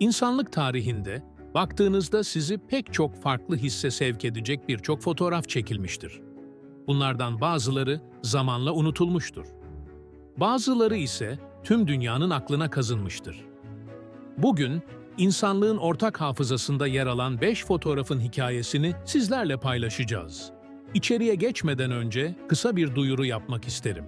İnsanlık tarihinde baktığınızda sizi pek çok farklı hisse sevk edecek birçok fotoğraf çekilmiştir. Bunlardan bazıları zamanla unutulmuştur. Bazıları ise tüm dünyanın aklına kazınmıştır. Bugün insanlığın ortak hafızasında yer alan 5 fotoğrafın hikayesini sizlerle paylaşacağız. İçeriye geçmeden önce kısa bir duyuru yapmak isterim.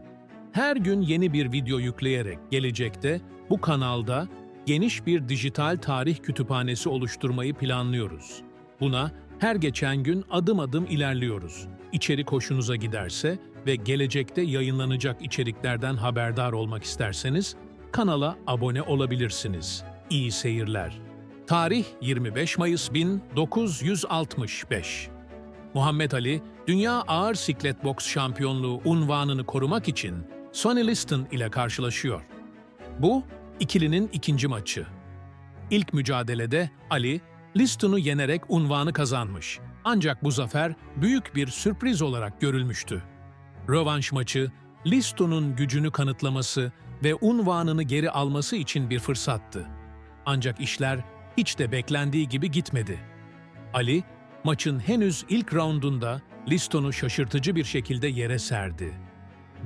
Her gün yeni bir video yükleyerek gelecekte bu kanalda geniş bir dijital tarih kütüphanesi oluşturmayı planlıyoruz. Buna her geçen gün adım adım ilerliyoruz. İçerik hoşunuza giderse ve gelecekte yayınlanacak içeriklerden haberdar olmak isterseniz kanala abone olabilirsiniz. İyi seyirler. Tarih 25 Mayıs 1965. Muhammed Ali, Dünya Ağır Siklet Boks Şampiyonluğu unvanını korumak için Sonny Liston ile karşılaşıyor. Bu, ikilinin ikinci maçı. İlk mücadelede Ali, Liston'u yenerek unvanı kazanmış. Ancak bu zafer büyük bir sürpriz olarak görülmüştü. Rövanş maçı, Liston'un gücünü kanıtlaması ve unvanını geri alması için bir fırsattı. Ancak işler hiç de beklendiği gibi gitmedi. Ali, maçın henüz ilk raundunda Liston'u şaşırtıcı bir şekilde yere serdi.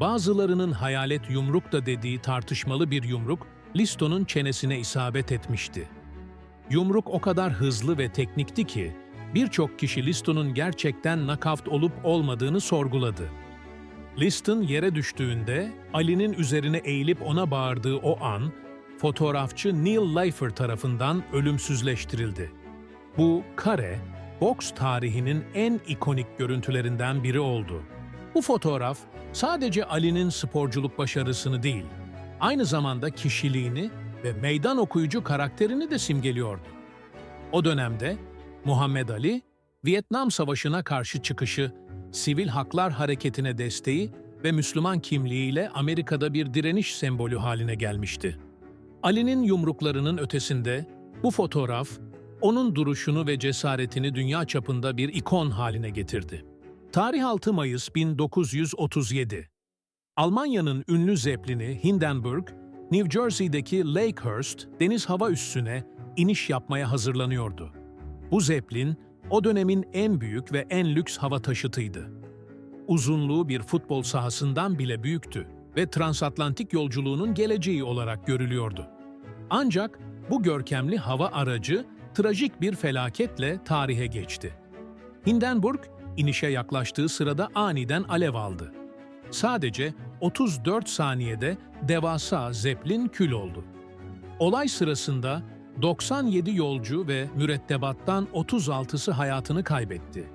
Bazılarının hayalet yumruk da dediği tartışmalı bir yumruk, Liston'un çenesine isabet etmişti. Yumruk o kadar hızlı ve teknikti ki, birçok kişi Liston'un gerçekten nakavt olup olmadığını sorguladı. Liston yere düştüğünde Ali'nin üzerine eğilip ona bağırdığı o an, fotoğrafçı Neil Leifer tarafından ölümsüzleştirildi. Bu kare, boks tarihinin en ikonik görüntülerinden biri oldu. Bu fotoğraf sadece Ali'nin sporculuk başarısını değil, aynı zamanda kişiliğini ve meydan okuyucu karakterini de simgeliyordu. O dönemde Muhammed Ali, Vietnam Savaşı'na karşı çıkışı, sivil haklar hareketine desteği ve Müslüman kimliğiyle Amerika'da bir direniş sembolü haline gelmişti. Ali'nin yumruklarının ötesinde bu fotoğraf, onun duruşunu ve cesaretini dünya çapında bir ikon haline getirdi. Tarih 6 Mayıs 1937. Almanya'nın ünlü zeplini Hindenburg, New Jersey'deki Lakehurst deniz hava üssüne iniş yapmaya hazırlanıyordu. Bu zeplin, o dönemin en büyük ve en lüks hava taşıtıydı. Uzunluğu bir futbol sahasından bile büyüktü ve transatlantik yolculuğunun geleceği olarak görülüyordu. Ancak bu görkemli hava aracı trajik bir felaketle tarihe geçti. Hindenburg, inişe yaklaştığı sırada aniden alev aldı. Sadece 34 saniyede devasa zeplin kül oldu. Olay sırasında 97 yolcu ve mürettebattan 36'sı hayatını kaybetti.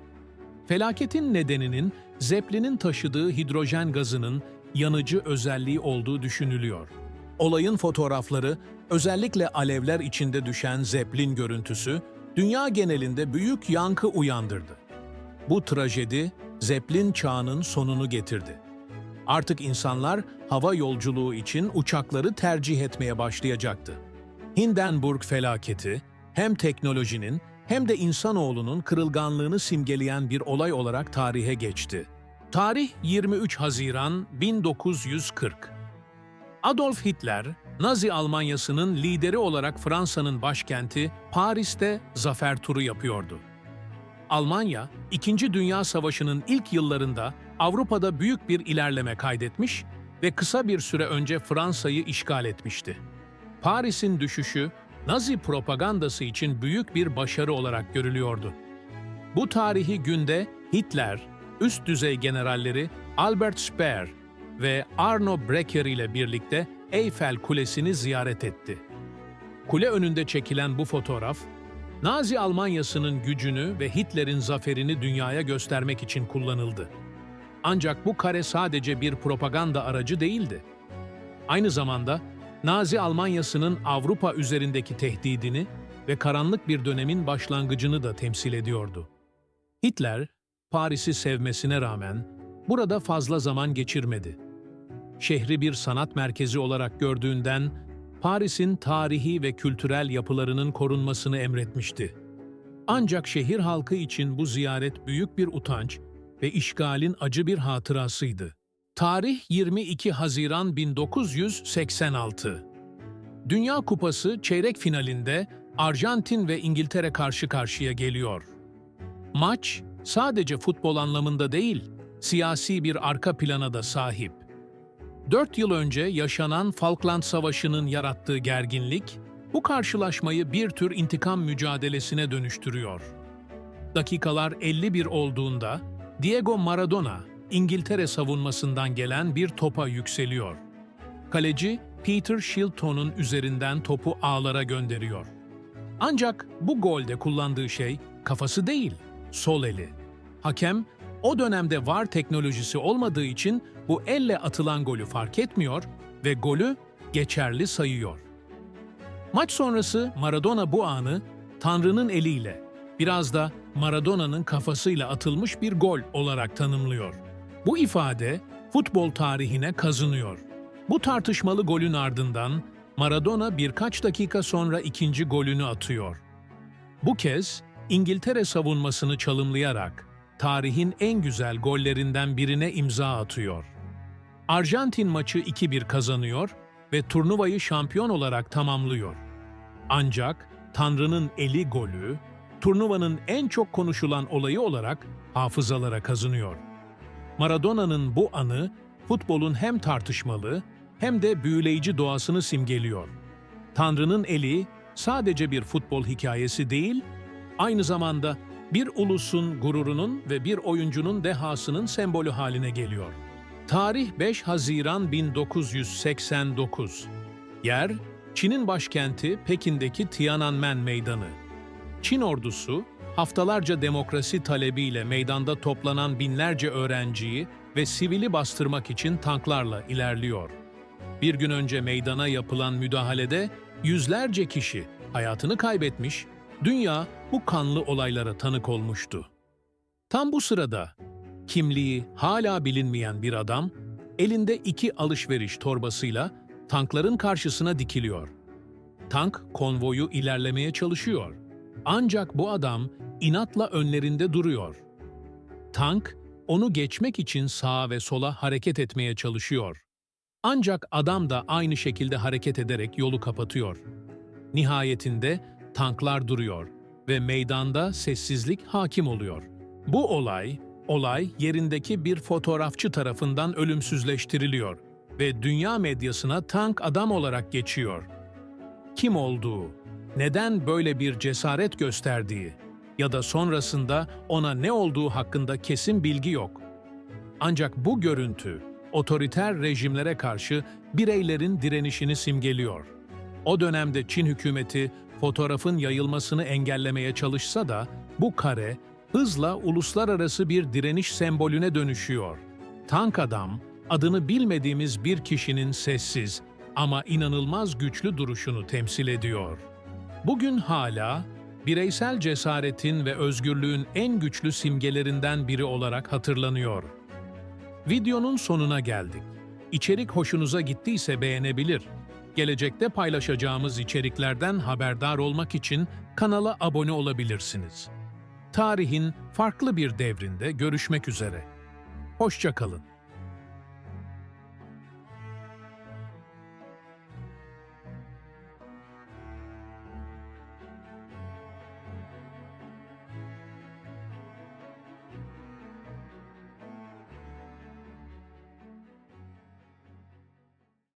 Felaketin nedeninin zeplinin taşıdığı hidrojen gazının yanıcı özelliği olduğu düşünülüyor. Olayın fotoğrafları, özellikle alevler içinde düşen zeplin görüntüsü, dünya genelinde büyük yankı uyandırdı. Bu trajedi, zeplin çağının sonunu getirdi. Artık insanlar hava yolculuğu için uçakları tercih etmeye başlayacaktı. Hindenburg felaketi hem teknolojinin hem de insanoğlunun kırılganlığını simgeleyen bir olay olarak tarihe geçti. Tarih 23 Haziran 1940. Adolf Hitler, Nazi Almanyası'nın lideri olarak Fransa'nın başkenti Paris'te zafer turu yapıyordu. Almanya, İkinci Dünya Savaşı'nın ilk yıllarında Avrupa'da büyük bir ilerleme kaydetmiş ve kısa bir süre önce Fransa'yı işgal etmişti. Paris'in düşüşü, Nazi propagandası için büyük bir başarı olarak görülüyordu. Bu tarihi günde Hitler, üst düzey generalleri Albert Speer ve Arno Breker ile birlikte Eyfel Kulesi'ni ziyaret etti. Kule önünde çekilen bu fotoğraf, Nazi Almanyası'nın gücünü ve Hitler'in zaferini dünyaya göstermek için kullanıldı. Ancak bu kare sadece bir propaganda aracı değildi. Aynı zamanda Nazi Almanyası'nın Avrupa üzerindeki tehdidini ve karanlık bir dönemin başlangıcını da temsil ediyordu. Hitler, Paris'i sevmesine rağmen burada fazla zaman geçirmedi. Şehri bir sanat merkezi olarak gördüğünden Paris'in tarihi ve kültürel yapılarının korunmasını emretmişti. Ancak şehir halkı için bu ziyaret büyük bir utanç ve işgalin acı bir hatırasıydı. Tarih 22 Haziran 1986. Dünya Kupası çeyrek finalinde Arjantin ve İngiltere karşı karşıya geliyor. Maç sadece futbol anlamında değil, siyasi bir arka plana da sahip. Dört yıl önce yaşanan Falkland Savaşı'nın yarattığı gerginlik, bu karşılaşmayı bir tür intikam mücadelesine dönüştürüyor. Dakikalar 51 olduğunda Diego Maradona, İngiltere savunmasından gelen bir topa yükseliyor. Kaleci Peter Shilton'un üzerinden topu ağlara gönderiyor. Ancak bu golde kullandığı şey kafası değil, sol eli. Hakem o dönemde VAR teknolojisi olmadığı için bu elle atılan golü fark etmiyor ve golü geçerli sayıyor. Maç sonrası Maradona bu anı Tanrı'nın eliyle, biraz da Maradona'nın kafasıyla atılmış bir gol olarak tanımlıyor. Bu ifade futbol tarihine kazınıyor. Bu tartışmalı golün ardından Maradona birkaç dakika sonra ikinci golünü atıyor. Bu kez İngiltere savunmasını çalımlayarak tarihin en güzel gollerinden birine imza atıyor. Arjantin maçı 2-1 kazanıyor ve turnuvayı şampiyon olarak tamamlıyor. Ancak Tanrı'nın eli golü, turnuvanın en çok konuşulan olayı olarak hafızalara kazınıyor. Maradona'nın bu anı futbolun hem tartışmalı hem de büyüleyici doğasını simgeliyor. Tanrı'nın eli sadece bir futbol hikayesi değil, aynı zamanda bir ulusun gururunun ve bir oyuncunun dehasının sembolü haline geliyor. Tarih 5 Haziran 1989. Yer, Çin'in başkenti Pekin'deki Tiananmen Meydanı. Çin ordusu, haftalarca demokrasi talebiyle meydanda toplanan binlerce öğrenciyi ve sivili bastırmak için tanklarla ilerliyor. Bir gün önce meydana yapılan müdahalede yüzlerce kişi hayatını kaybetmiş, dünya bu kanlı olaylara tanık olmuştu. Tam bu sırada kimliği hala bilinmeyen bir adam elinde iki alışveriş torbasıyla tankların karşısına dikiliyor. Tank konvoyu ilerlemeye çalışıyor. Ancak bu adam inatla önlerinde duruyor. Tank onu geçmek için sağa ve sola hareket etmeye çalışıyor. Ancak adam da aynı şekilde hareket ederek yolu kapatıyor. Nihayetinde tanklar duruyor ve meydanda sessizlik hakim oluyor. Bu olay, olay yerindeki bir fotoğrafçı tarafından ölümsüzleştiriliyor ve dünya medyasına tank adam olarak geçiyor. Kim olduğu, neden böyle bir cesaret gösterdiği ya da sonrasında ona ne olduğu hakkında kesin bilgi yok. Ancak bu görüntü otoriter rejimlere karşı bireylerin direnişini simgeliyor. O dönemde Çin hükümeti fotoğrafın yayılmasını engellemeye çalışsa da bu kare hızla uluslararası bir direniş sembolüne dönüşüyor. Tank adam, adını bilmediğimiz bir kişinin sessiz ama inanılmaz güçlü duruşunu temsil ediyor. Bugün hala bireysel cesaretin ve özgürlüğün en güçlü simgelerinden biri olarak hatırlanıyor. Videonun sonuna geldik. İçerik hoşunuza gittiyse beğenebilir. Gelecekte paylaşacağımız içeriklerden haberdar olmak için kanala abone olabilirsiniz. Tarihin farklı bir devrinde görüşmek üzere. Hoşça kalın.